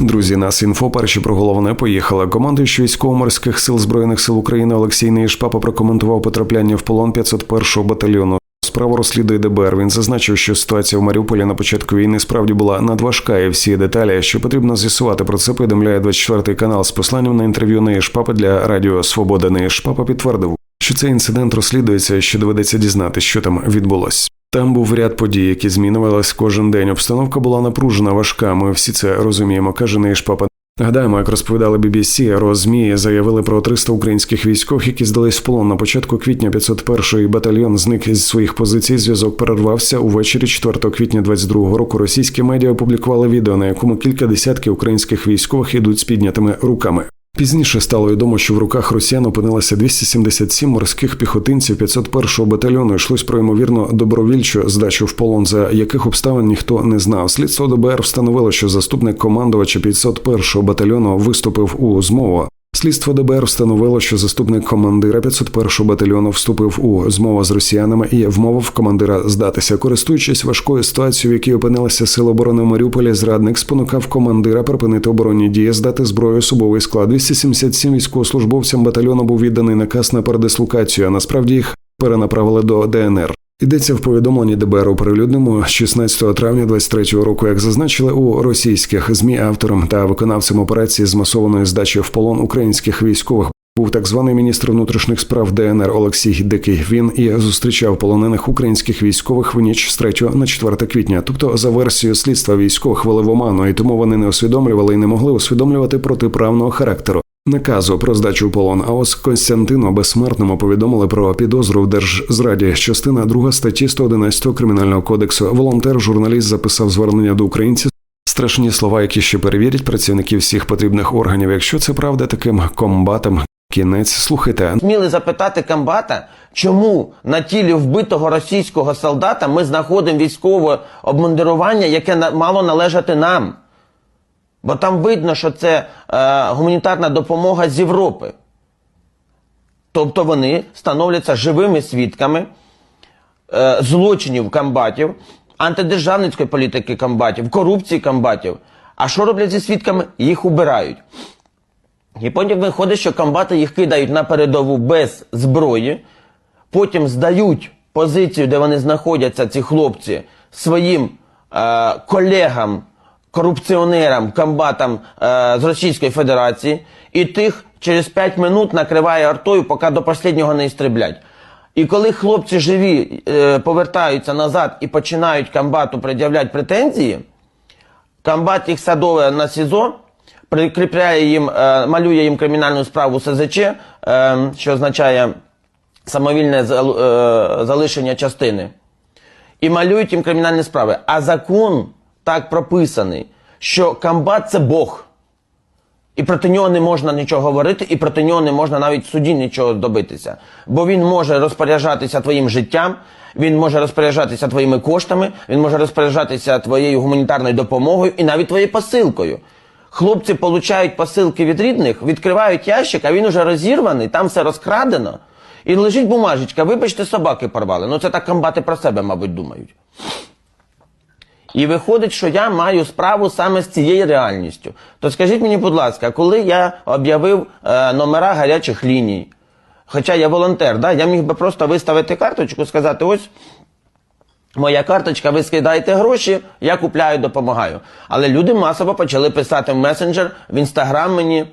Друзі, нас інфо перші про головне поїхали. Командуючий військово-морських сил збройних сил України Олексій Неїшпапа прокоментував потрапляння в полон 501-го батальйону. Справу розслідує ДБР. Він зазначив, що ситуація в Маріуполі на початку війни справді була надважка, і всі деталі, що потрібно з'ясувати про це, повідомляє 24 канал з посланням на інтерв'ю Неїшпапа для Радіо Свобода. Неїшпапа підтвердив, що цей інцидент розслідується, і що доведеться дізнати, що там відбулось. Там був ряд подій, які змінювались кожен день. Обстановка була напружена, важка. Ми всі це розуміємо, каже Неїшпапа. Нагадаємо, як розповідали BBC, розмі заявили про 300 українських військових, які здались в полон на початку квітня 501-й батальйон зник із своїх позицій. Зв'язок перервався увечері 4 квітня 22-го року. Російські медіа опублікували відео, на якому кілька десятків українських військових ідуть з піднятими руками. Пізніше стало відомо, що в руках росіян опинилося 277 морських піхотинців 501-го батальйону. Йшлось про ймовірно добровільчу здачу в полон, за яких обставин ніхто не знав. Слідство ДБР встановило, що заступник командувача 501-го батальйону виступив у змову. Слідство ДБР встановило, що заступник командира 501-го батальйону вступив у змову з росіянами і вмовив командира здатися. Користуючись важкою ситуацією, в якій опинилися сили оборони в Маріуполі, зрадник спонукав командира припинити оборонні дії, здати зброю особовий склад. 277 військовослужбовцям батальйону був відданий наказ на передислокацію. А насправді їх перенаправили до ДНР. Йдеться в повідомленні ДБР оприлюдненому 16 травня 23-го року, як зазначили у російських змі автором та виконавцем операції з масованої здачі в полон українських військових. Був так званий міністр внутрішніх справ ДНР Олексій Дикий. Він і зустрічав полонених українських військових в ніч з 3 на 4 квітня. Тобто, за версією слідства військових вели в оману, і тому вони не усвідомлювали і не могли усвідомлювати протиправного характеру. Наказу про здачу в полон. Ось Константину безсмертному повідомили про підозру в держзраді. Частина 2 статті 111 кримінального кодексу. Волонтер, журналіст записав звернення до українців. Страшні слова, які ще перевірять працівників всіх потрібних органів. Якщо це правда, таким комбатам кінець слухайте. Сміли запитати комбата, чому на тілі вбитого російського солдата ми знаходимо військове обмундирування, яке мало належати нам. Бо там видно, що це е, гуманітарна допомога з Європи. Тобто вони становляться живими свідками е, злочинів комбатів, антидержавницької політики комбатів, корупції комбатів. А що роблять зі свідками? Їх убирають. І потім виходить, що комбати їх кидають на передову без зброї, потім здають позицію, де вони знаходяться, ці хлопці, своїм е, колегам, корупціонерам, комбатам е, з Російської Федерації, і тих через 5 минут накриває артою, поки до останнього не істреблять. І коли хлопці живі е, повертаються назад і починають комбату пред'являти претензії, Комбат їх садове на СІЗО, прикріпляє їм, е, малює їм кримінальну справу СЗЧ, е, що означає самовільне е, залишення частини. І малюють їм кримінальні справи. А закон так прописаний, що комбат це Бог. І проти нього не можна нічого говорити, і проти нього не можна навіть в суді нічого добитися. Бо він може розпоряджатися твоїм життям, він може розпоряджатися твоїми коштами, він може розпоряджатися твоєю гуманітарною допомогою і навіть твоєю посилкою. Хлопці получають посилки від рідних, відкривають ящик, а він уже розірваний, там все розкрадено. І лежить бумажечка, вибачте, собаки порвали. Ну це так комбати про себе, мабуть, думають. І виходить, що я маю справу саме з цією реальністю. То скажіть мені, будь ласка, коли я об'явив е, номера гарячих ліній, хоча я волонтер, да, я міг би просто виставити карточку, сказати, ось моя карточка, ви скидаєте гроші, я купляю, допомагаю. Але люди масово почали писати в месенджер, в інстаграм мені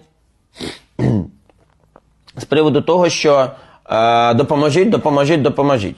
з приводу того, що е, допоможіть, допоможіть, допоможіть.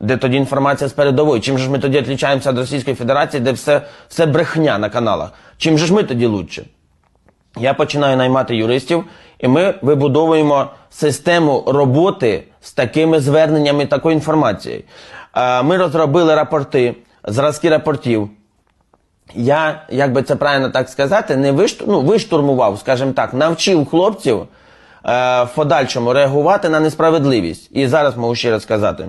Де тоді інформація з передової? Чим же ж ми тоді відрізняємося від Російської Федерації, де все, все брехня на каналах? Чим же ж ми тоді лучше? Я починаю наймати юристів, і ми вибудовуємо систему роботи з такими зверненнями, такою інформацією. Е, Ми розробили рапорти, зразки рапортів. Я, як би це правильно так сказати, не вишту, ну, виштурмував, скажімо так, навчив хлопців е, в подальшому реагувати на несправедливість. І зараз можу ще раз сказати.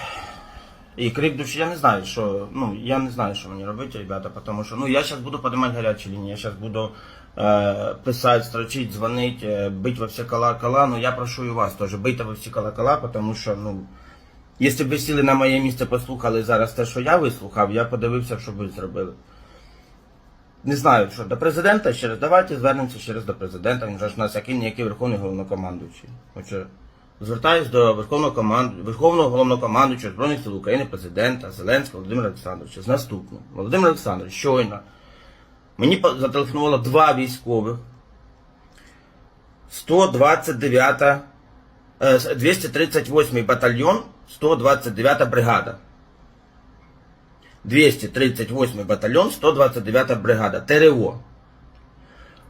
і крик душі, я не знаю, що ну я не знаю, що мені робити, ребята, тому що ну я зараз буду піднімати гарячі лінії, я зараз буду е, писати, строчити, дзвонити, е, бити во всі колокола, ну я прошу і вас теж, бийте во всі колокола, тому що ну. Якщо б ви сіли на моє місце, послухали зараз те, що я вислухав, я подивився, що ви зробили. Не знаю, що до президента ще раз. Давайте звернемося ще раз до президента. Він же ж у нас який ніякий верховний головнокомандуючий. Отже, звертаюсь до верховного команд... Верховного головнокомандуючого Збройних сил України, президента Зеленського Володимира Олександровича з наступним. Володимир Олександрович, щойно мені зателефонувало два військових. 129 е, 238 батальйон, 129 бригада. 238 батальйон, 129 бригада, ТРО.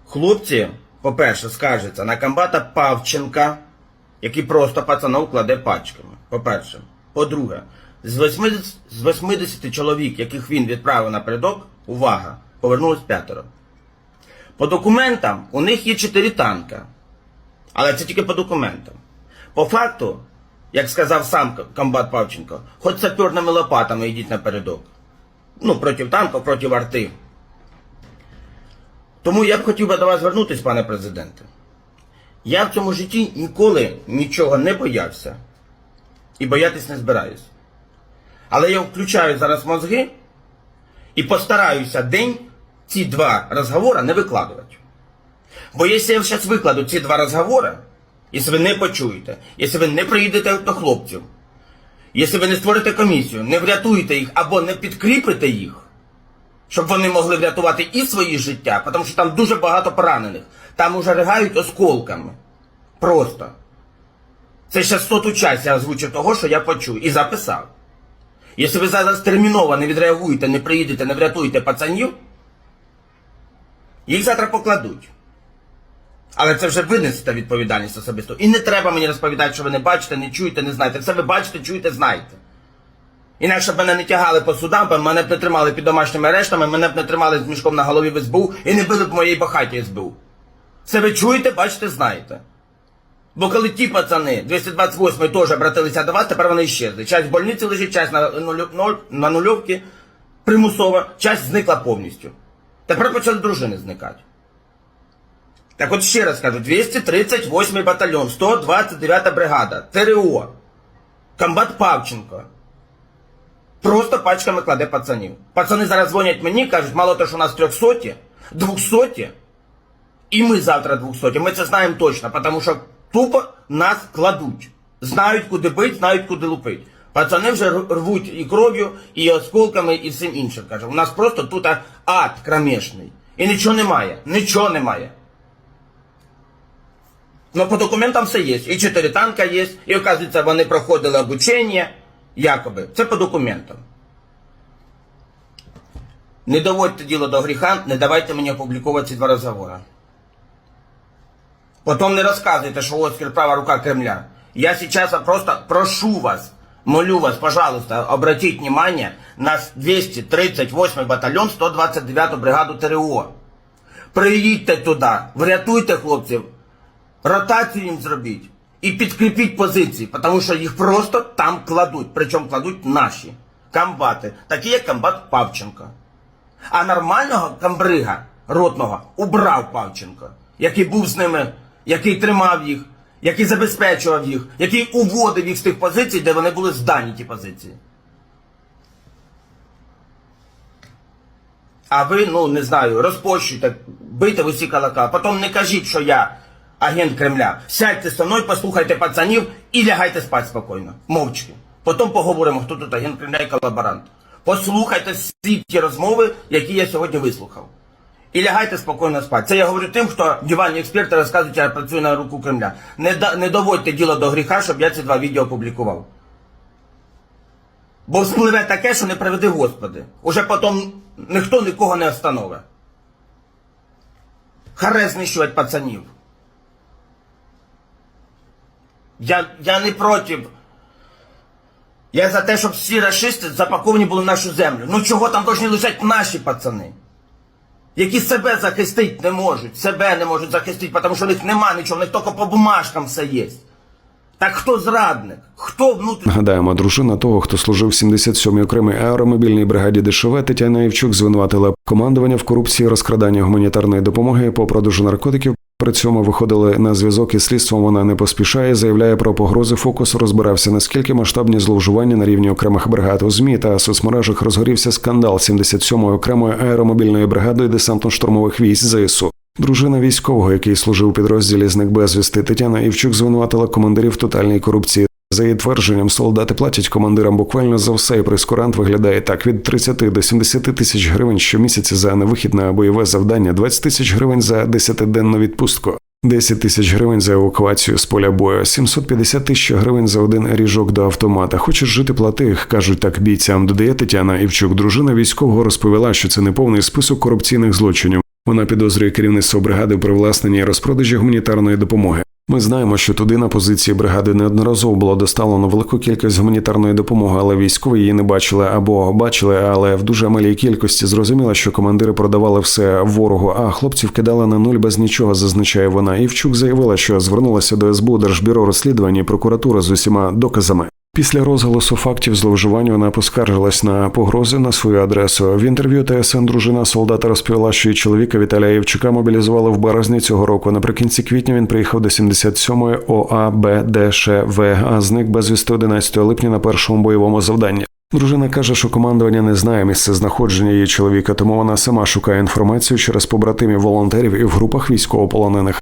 Хлопці, по-перше, скаржаться на комбата Павченка, який просто пацанов кладе пачками. По-перше. По-друге, з 80, з 80 чоловік, яких він відправив напередок, увага, повернулось п'ятеро. По документам у них є 4 танка. Але це тільки по документам. По факту, як сказав сам комбат Павченко, хоч саперними лопатами йдіть напередок. Ну, проти танків, проти арти. Тому я б хотів би до вас звернутися, пане президенте. Я в цьому житті ніколи нічого не боявся і боятись не збираюсь. Але я включаю зараз мозги і постараюся день ці два розговори не викладувати. Бо якщо я зараз викладу ці два розговори, якщо ви не почуєте, якщо ви не приїдете до хлопців, якщо ви не створите комісію, не врятуєте їх або не підкріпите їх, щоб вони могли врятувати і свої життя, тому що там дуже багато поранених. Там уже ригають осколками. Просто. Це ще соту час я озвучив того, що я почув і записав. Якщо ви зараз терміново не відреагуєте, не приїдете, не врятуєте пацанів, їх завтра покладуть. Але це вже ви відповідальність особисто. І не треба мені розповідати, що ви не бачите, не чуєте, не знаєте. Все ви бачите, чуєте, знаєте. Інакше б мене не тягали по судам, бо мене б не тримали під домашніми арештами, мене б не тримали з мішком на голові в СБУ і не били б моєї бахаті СБУ. Це ви чуєте, бачите, знаєте. Бо коли ті пацани 228 теж обратилися до вас, тепер вони щезли. Часть в больниці лежить, часть на, на нульовці примусово, часть зникла повністю. Тепер почали дружини зникати. Так от ще раз кажу, 238 батальйон, 129 бригада, ТРО. комбат Павченко просто пачками кладе пацанів. Пацани зараз дзвонять мені, кажуть, мало того, що у нас трьохсоті, двохсоті, і ми завтра двохсоті. Ми це знаємо точно, тому що тупо нас кладуть. Знають, куди бить, знають, куди лупить. Пацани вже рвуть і кров'ю, і осколками, і всім іншим. Каже, у нас просто тут ад кромешний. І нічого немає. Нічого немає. Ну, по документам все є. І чотири танка є, і оказується, вони проходили обучення, якоби. Це по документам. Не доводьте діло до гріха, не давайте мені опубліковувати ці два розговори. Потім не розказуйте, що Оскар права рука Кремля. Я сейчас просто прошу вас, молю вас, пожалуйста, обратить внимание на 238 батальйон 129 бригаду ТРО. Приїдьте туди, врятуйте хлопців, ротацію їм зробіть і підкріпіть позиції, тому що їх просто там кладуть, причому кладуть наші комбати, такі як комбат Павченко. А нормального камбрига ротного убрав Павченко, який був з ними, який тримав їх, який забезпечував їх, який уводив їх з тих позицій, де вони були здані ті позиції. А ви, ну не знаю, розпощуйте, бийте в усі калака. Потім не кажіть, що я агент Кремля. Сядьте зі мною, послухайте пацанів і лягайте спати спокійно, мовчки. Потім поговоримо, хто тут агент Кремля і колаборант. Послухайте всі ті розмови, які я сьогодні вислухав. І лягайте спокійно спати. Це я говорю тим, хто диванні експерти розказують, що я працюю на руку Кремля. Не, да- не доводьте діло до гріха, щоб я ці два відео опублікував. Бо спливе таке, що не приведи Господи. Уже потім ніхто нікого не остановить. Харе знищувати пацанів. Я, я не проти. Я за те, щоб всі расисти запаковані були в нашу землю. Ну чого там повинні лежать наші пацани? Які себе захистити не можуть, себе не можуть захистити, тому що в них нема нічого, в них тільки по бумажкам все є. Так хто зрадник? Хто внутрішній? Нагадаємо, дружина того, хто служив в 77-й окремій аеромобільній бригаді ДШВ, Тетяна Євчук звинуватила командування в корупції, розкраданні гуманітарної допомоги по продажу наркотиків. При цьому виходили на зв'язок із слідством. Вона не поспішає, заявляє про погрози. Фокус розбирався наскільки масштабні зловживання на рівні окремих бригад у змі та соцмережах розгорівся скандал 77-ї окремої аеромобільної бригади десантно-штурмових військ ЗСУ. Дружина військового, який служив у підрозділі зник безвісти, Тетяна Івчук звинуватила командирів тотальній корупції. За її твердженням, солдати платять командирам буквально за все, і прескурант виглядає так: від 30 до 70 тисяч гривень щомісяця за невихід на бойове завдання, 20 тисяч гривень за 10-денну відпустку. 10 тисяч гривень за евакуацію з поля бою, 750 тисяч гривень за один ріжок до автомата. Хочеш жити плати, кажуть так бійцям. Додає Тетяна Івчук. Дружина військового розповіла, що це не повний список корупційних злочинів. Вона підозрює керівництво бригади в привласненні і розпродажі гуманітарної допомоги. Ми знаємо, що туди на позиції бригади неодноразово було доставлено велику кількість гуманітарної допомоги, але військові її не бачили або бачили, але в дуже малій кількості зрозуміло, що командири продавали все ворогу, а хлопців кидали на нуль без нічого, зазначає вона. Івчук заявила, що звернулася до СБУ Держбюро розслідувань і прокуратури з усіма доказами. Після розголосу фактів зловживань вона поскаржилась на погрози на свою адресу. В інтерв'ю ТСН дружина солдата розповіла, що її чоловіка Віталія Євчука мобілізували в березні цього року. Наприкінці квітня він приїхав до 77-ї ОАБДШВ, а зник безвісти 11 липня на першому бойовому завданні. Дружина каже, що командування не знає місце знаходження її чоловіка, тому вона сама шукає інформацію через побратимів волонтерів і в групах військовополонених.